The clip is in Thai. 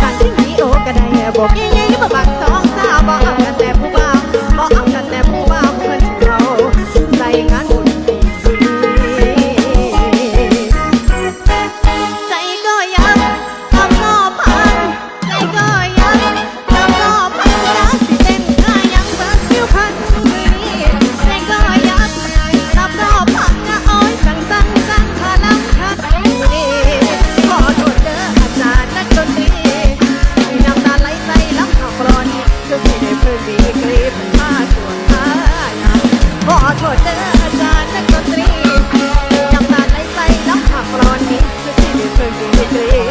สันโอกระไดบอก perfectly.